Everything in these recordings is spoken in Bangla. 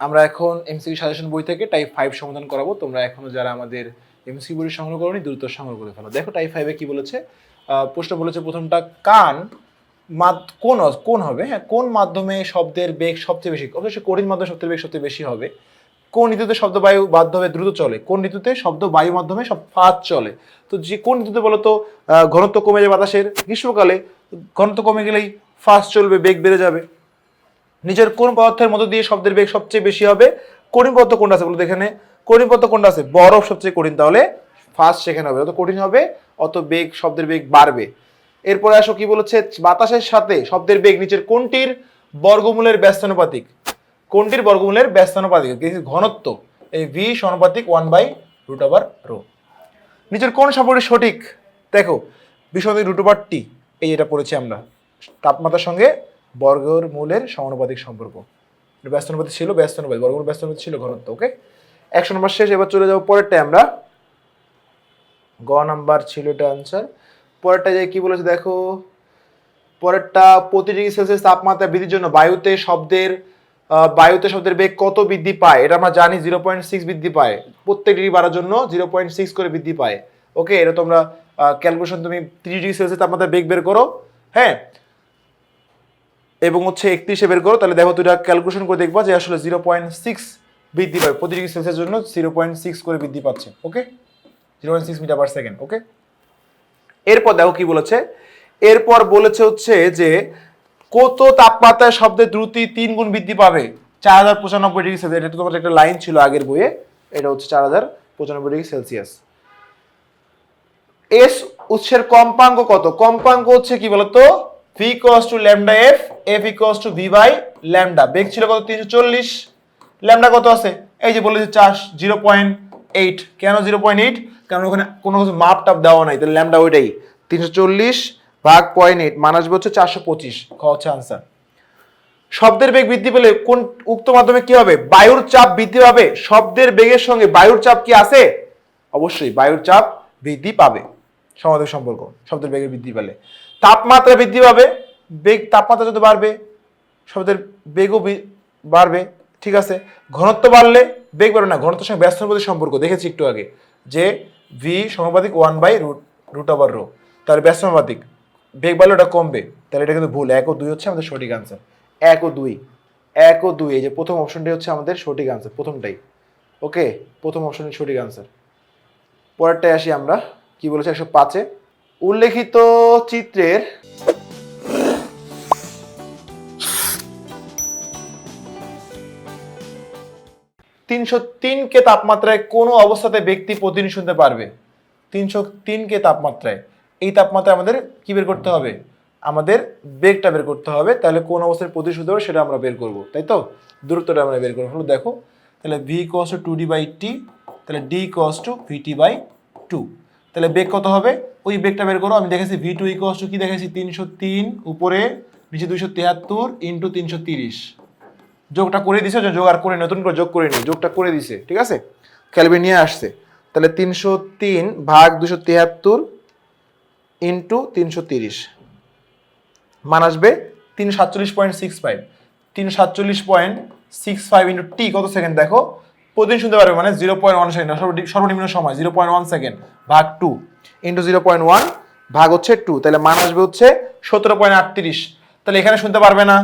আমরা এখন এমসিকিউ সাজেশন বই থেকে টাইপ ফাইভ সমাধান করাবো। তোমরা এখনও যারা আমাদের এমসিকিউ বই সংগ্রহ করোনি, দ্রুত সংগ্রহ করে ফেলো। দেখো টাইপ ফাইভে কি বলেছে? প্রশ্ন বলেছে প্রথমটা, কান কোন কোন হবে? হ্যাঁ কোন মাধ্যমে শব্দের বেগ সবচেয়ে বেশি? অবশ্যই কঠিন মাধ্যমে শব্দের বেগ সবচেয়ে বেশি হবে। কোন ঋতুতে শব্দ বায়ু মাধ্যমে দ্রুত চলে? কোন ঋতুতে শব্দ বায়ু মাধ্যমে সব ফাস্ট চলে? তো যে কোন ঋতুতে বলতো ঘনত্ব কমে যাবে বাতাসের, গ্রীষ্মকালে ঘনত্ব কমে গেলেই ফাস্ট চলবে, বেগ বেড়ে যাবে। নিজের কোন পদার্থের মধ্য দিয়ে শব্দের বেগ সবচেয়ে বেশি হবে? কঠিন পদার্থ কোনটা আছে বলতো এখানে কঠিন পদার্থ কোনটা আছে? বরফ সবচেয়ে কঠিন, তাহলে ফার্স্ট সেখানে হবে। যত কঠিন হবে, অত বেগ, শব্দের বেগ বাড়বে। এরপরে আসো কি বলেছে? বাতাসের সাথে শব্দের বেগ নিচের কোনটির বর্গমূলের ব্যস্তানুপাতিক? কোনটির বর্গমূলের ব্যস্তানুপাতিক? ঘনত্ব, এই ভি সমানুপাতিক one by root over rho নিচের কোন সম্পর্কে সঠিক? দেখো বিষয় রুট ওভার টি এই যেটা পড়েছি আমরা। তাপমাত্রার সঙ্গে বর্গের মূলের সমানুপাতিক সম্পর্ক। এটা ব্যস্তানুপাতিক ছিল ব্যস্তানুপাতিক বর্গমূল ব্যস্তানুপাতিক ছিল ঘনত্ব ওকে একশো নম্বর শেষ, এবার চলে যাব পরেরটা আমরা। গ নাম্বার ছিল এটা আনসার পরেরটা যে কি বলেছে দেখো? পরেরটা প্রতি ডিগ্রি সেলসিয়াস তাপমাত্রা বৃদ্ধির জন্য বায়ুতে শব্দের বায়ুতে শব্দের বেগ কত বৃদ্ধি পায়? এটা আমরা জানি জিরো পয়েন্ট সিক্স বৃদ্ধি পায়। প্রত্যেক ডিগ্রি বাড়ার জন্য জিরো পয়েন্ট সিক্স করে বৃদ্ধি পায়। ওকে এটা তোমরা ক্যালকুলেশন তুমি ত্রিশ ডিগ্রি সেলসিয়াস তাপমাত্রা বেগ বের করো। হ্যাঁ? এবং হচ্ছে একত্রিশে বের করো, তাহলে দেখো তুই ক্যালকুলেশন করে দেখবা যে আসলে জিরো পয়েন্ট সিক্স বৃদ্ধি পায়। প্রতি ডিগ্রি সেলসিয়াসের জন্য জিরো পয়েন্ট সিক্স করে বৃদ্ধি পাচ্ছে okay zero point six metre per second okay এরপর দেখো কি বলেছে? এরপর বলেছে হচ্ছে যে কত তাপমাত্রায় শব্দের দ্রুতি তিন গুণ বৃদ্ধি পাবে? চার হাজার পঁচানব্বই ডিগ্রি সেলসিয়াস এটা তোমার একটা লাইন ছিল আগের বইয়ে, এটা হচ্ছে চার হাজার পঁচানব্বই ডিগ্রি সেলসিয়াস এস উৎসের কম্পাঙ্ক কত? কম্পাঙ্ক হচ্ছে কি বলতো? V cos two lambda F F x two V by lambda বেগ ছিল কত? তিনশো চল্লিশ। ল্যামডা কত আছে? এই যে বলেছে চাষ জিরো পয়েন্ট এইট কেন জিরো পয়েন্ট এইট কারণ ওখানে কোনো কিছু মাপ টাপ দেওয়া নাই। তাহলে ল্যামডা ওইটাই। তিনশো চল্লিশ ভাগ পয়েন্ট এইট মান আসবে হচ্ছে চারশো পঁচিশ। খ হচ্ছে আনসার শব্দের বেগ বৃদ্ধি পেলে কোন উক্ত মাধ্যমে কি হবে? বায়ুর চাপ বৃদ্ধি পাবে। শব্দের বেগের সঙ্গে বায়ুর চাপ কি আছে? অবশ্যই বায়ুর চাপ বৃদ্ধি পাবে। সমাধিক সম্পর্ক। শব্দের বেগের বৃদ্ধি পেলে। তাপমাত্রা বৃদ্ধি পাবে। তাপমাত্রা যদি বাড়বে, শব্দের বেগও বাড়বে, ঠিক আছে? ঘনত্ব বাড়লে বেগ বাড়বে না ঘনত্বের সঙ্গে ব্যস্তানুপাতিক সম্পর্ক দেখেছি একটু আগে যে ভি সমানুপাতিক one by root root over rho তাহলে ব্যস্তানুপাতিক বেগ বাড়লে ওটা কমবে, তাহলে এটা কিন্তু ভুল। এক ও দুই হচ্ছে আমাদের সঠিক আনসার এক ও দুই, এক ও দুই, এই যে প্রথম অপশনটি হচ্ছে আমাদের সঠিক আনসার প্রথমটাই। ওকে? প্রথম অপশনের সঠিক আনসার পরেরটায় আসি আমরা, কি বলেছে? একশো পাঁচে। উল্লেখিত চিত্রের তিনশো তিনকে তাপমাত্রায় কোনো অবস্থাতে ব্যক্তি প্রতিদিন শুনতে পারবে। তিনশো তিনকে তাপমাত্রায়। এই তাপমাত্রায় আমাদের কি বের করতে হবে? আমাদের বেগটা বের করতে হবে। তাহলে কোন অবস্থায় প্রতিদিন শুনতে পারবে সেটা আমরা বের করব, তাই তো? দূরত্বটা আমরা বের করব। হলো দেখো, তাহলে V cos two two D by T তাহলে D cos two V T by two তাহলে বেগ কত হবে? ওই বেগটা বের করো। আমি দেখেছি ভি টু ইকস টু কি দেখেছি তিনশো তিন, উপরে, নিচে দুইশো তিয়াত্তর ইন্টু তিনশো তিরিশ। যোগটা করে দিছে যোগ আর করে নতুন করে যোগ করে নি, যোগটা করে দিছে, ঠিক আছে? ক্যালবে নিয়ে আসছে। তাহলে তিনশো তিন ভাগ দুশো তিয়াত্তর ইন্টু তিনশো তিরিশ। মান আসবে তিন সাতচল্লিশ পয়েন্ট সিক্স ফাইভ। তিন সাতচল্লিশ point six five into T কত সেকেন্ড? দেখো, প্রতিদিন শুনতে পারবে মানে জিরো পয়েন্ট ওয়ান সেকেন্ড সর্বনিম্ন সময়, জিরো পয়েন্ট ওয়ান সেকেন্ড, ভাগ two into zero point one ভাগ হচ্ছে টু। তাহলে মান আসবে হচ্ছে সতেরো পয়েন্ট আটত্রিশ। তাহলে এখানে শুনতে পারবে না,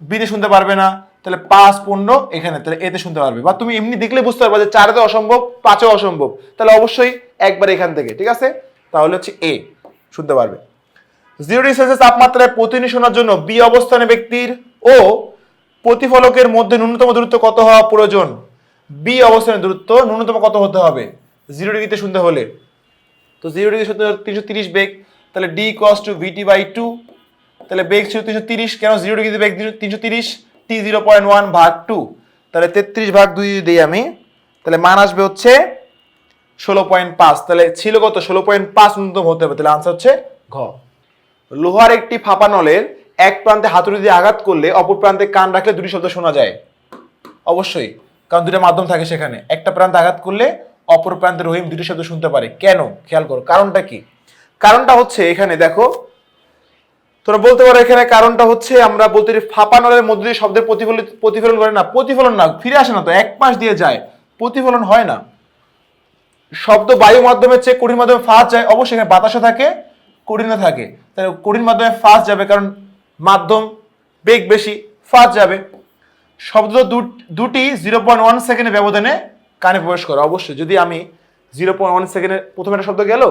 বিতে শুনতে পারবে না তাহলে পাঁচ পনেরো এখানে, তাহলে এতে শুনতে পারবে। বা তুমি এমনি দেখলে বুঝতে পারবে যে চারেতে অসম্ভব পাঁচে অসম্ভব। তাহলে অবশ্যই একবার এখান থেকে, ঠিক আছে? তাহলে হচ্ছে এ, শুনতে পারবে। জিরো ডিগ্রি সেলসিয়াস তাপমাত্রায় প্রতিদিন শোনার জন্য বি অবস্থানে ব্যক্তির ও প্রতিফলকের মধ্যে ন্যূনতম দূরত্ব কত হওয়া প্রয়োজন? বি অবস্থানের দূরত্ব ন্যূনতম কত হতে হবে? জিরো ডিগ্রিতে শুনতে হলে। তো জিরো ডিগ্রি শুনতে তিনশো তিরিশ বেগ, তাহলে D cos two V T by two তাহলে বেগ ছিল তিনশো তিরিশ, কেন জিরো ডিগ্রিতে বেগ তিনশো তিরিশ? টি জিরো পয়েন্ট ওয়ান ভাগ টু, তাহলে তেত্রিশ ভাগ দুই দিই আমি, তাহলে মান আসবে হচ্ছে ষোলো পয়েন্ট পাঁচ, তাহলে ছিল কত? ষোলো পয়েন্ট পাঁচ ন্যূনতম হতে হবে, তাহলে আনসার হচ্ছে ঘ। লোহার একটি ফাঁপা নলের এক প্রান্তে হাতুড়ি দিয়ে আঘাত করলে অপর প্রান্তে কান রাখলে দুটি শব্দ শোনা যায়। অবশ্যই, কারণ দুটো মাধ্যম থাকে সেখানে। একটা প্রান্তে আঘাত করলে অপর প্রান্তে রহিম দুটি শব্দ শুনতে পারে। কেন? খেয়াল করো, কারণটা কি? কারণটা হচ্ছে এখানে দেখো তোমরা বলতে পারো এখানে কারণটা হচ্ছে আমরা বলতে পারি ফাঁপা নলের মধ্যে দিয়ে শব্দের প্রতিফলিত প্রতিফলন করে না, প্রতিফলন না, ফিরে আসে না তো, এক মাস দিয়ে যায়, প্রতিফলন হয় না। শব্দ বায়ু মাধ্যমে চেয়ে কঠিন মাধ্যমে ফাঁস যায়, অবশ্যই এখানে বাতাসে থাকে কঠিনে থাকে। তাহলে কঠিন মাধ্যমে ফাঁস যাবে কারণ মাধ্যম বেগ বেশি, ফাঁস যাবে। শব্দ দুটি জিরো পয়েন্ট ওয়ান সেকেন্ডের ব্যবধানে কানে প্রবেশ করে, অবশ্যই। যদি আমি জিরো পয়েন্ট ওয়ান সেকেন্ডে প্রথমে একটা শব্দ গেল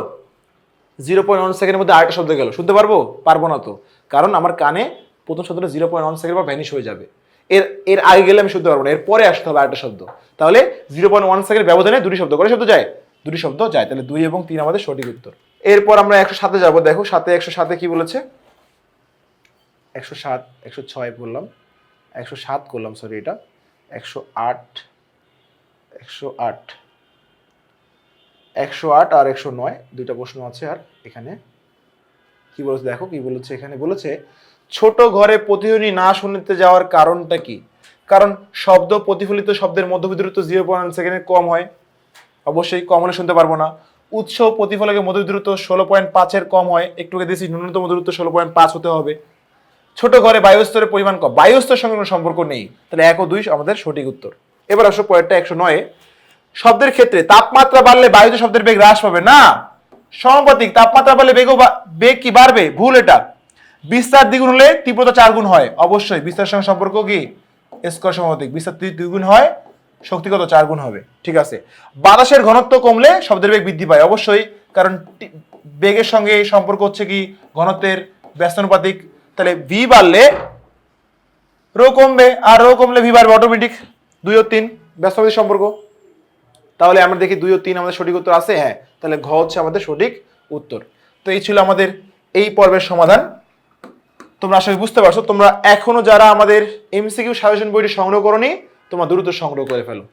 জিরো পয়েন্ট ওয়ান সেকেন্ডের মধ্যে আরেকটা শব্দ গেল। শুনতে পারব? পারব না তো। কারণ আমার কানে প্রথম শব্দটা জিরো পয়েন্ট ওয়ান সেকেন্ড বা ভ্যানিশ হয়ে যাবে। এর এর আগে গেলে আমি শুনতে পারব না। এর পরে আসতে হবে আরেকটা শব্দ। তাহলে জিরো পয়েন্ট ওয়ান সেকেন্ড ব্যবধানে দুটি শব্দ করে শব্দ যায়। দুটি শব্দ যায়। তাহলে দুই এবং তিন আমাদের সঠিক উত্তর। এরপর আমরা একশো সাতে যাব। দেখো সাথে একশো সাতে কি বলেছে? একশো সাত, একশো ছয় বললাম। একশো সাত করলাম সরি এটা। একশো আট একশো আট। একশো আট আর একশো নয়, দুইটা প্রশ্ন আছে আর এখানে। কি বলেছে? দেখো, কি বলেছে? এখানে বলেছে, ছোট ঘরে প্রতিধ্বনি না শুনতে যাওয়ার কারণটা কি? কারণ শব্দ প্রতিফলিত শব্দের মধ্যবিদ দূরত্ব জিরো পয়েন্ট সেকেন্ডের কম হয়। অবশ্যই কম হলে শুনতে পারব না। উৎস প্রতিফলকের মধ্যবিদ দূরত্ব ষোলো পয়েন্ট পাঁচের কম হয়। একটু দিয়েছি ন্যূনতম দূরত্ব ষোলো পয়েন্ট পাঁচ হতে হবে। ছোট ঘরে বায়ুস্তরের পরিমাণ কম। বায়ুস্তরের সঙ্গে কোনো সম্পর্ক নেই। তাহলে এক ও দুই আমাদের সঠিক উত্তর। এবার আসো পয়েন্টটা একশো নয়ে শব্দের ক্ষেত্রে তাপমাত্রা বাড়লে বায়ুতে শব্দের বেগ হ্রাস পাবে, না? সমানুপাতিক তাপমাত্রা বাড়লে বেগও বেগ কি বাড়বে? ভুল এটা। বিস্তার দ্বিগুণ হলে তীব্রতা চার গুণ হয়। অবশ্যই বিস্তারের সঙ্গে সম্পর্ক কি? স্কোয়ার সমানুপাতিক বিস্তার দুই- দুই গুণ হয়, শক্তিগত চার গুণ হবে। ঠিক আছে। বাতাসের ঘনত্ব কমলে শব্দের বেগ বৃদ্ধি পায়, অবশ্যই। কারণ বেগের সঙ্গে সম্পর্ক হচ্ছে কি? ঘনত্বের ব্যস্তানুপাতিক। তাহলে ভি বাড়লে রো কমবে, আর রো কমলে ভি বাড়বে অটোমেটিক দুই ও তিন। ব্যস্তানুপাতিক সম্পর্ক। তাহলে আমরা দেখি দুই ও তিন আমাদের সঠিক উত্তর আছে? হ্যাঁ। তাহলে ঘ হচ্ছে আমাদের সঠিক উত্তর। তো এই ছিল আমাদের এই পর্বের সমাধান। তোমরা আসলে বুঝতে পারছ। তোমরা এখনও যারা আমাদের এমসিকিউ সাজেশন বইটি সংগ্রহ করনি, তোমরা দ্রুত সংগ্রহ করে ফেলো।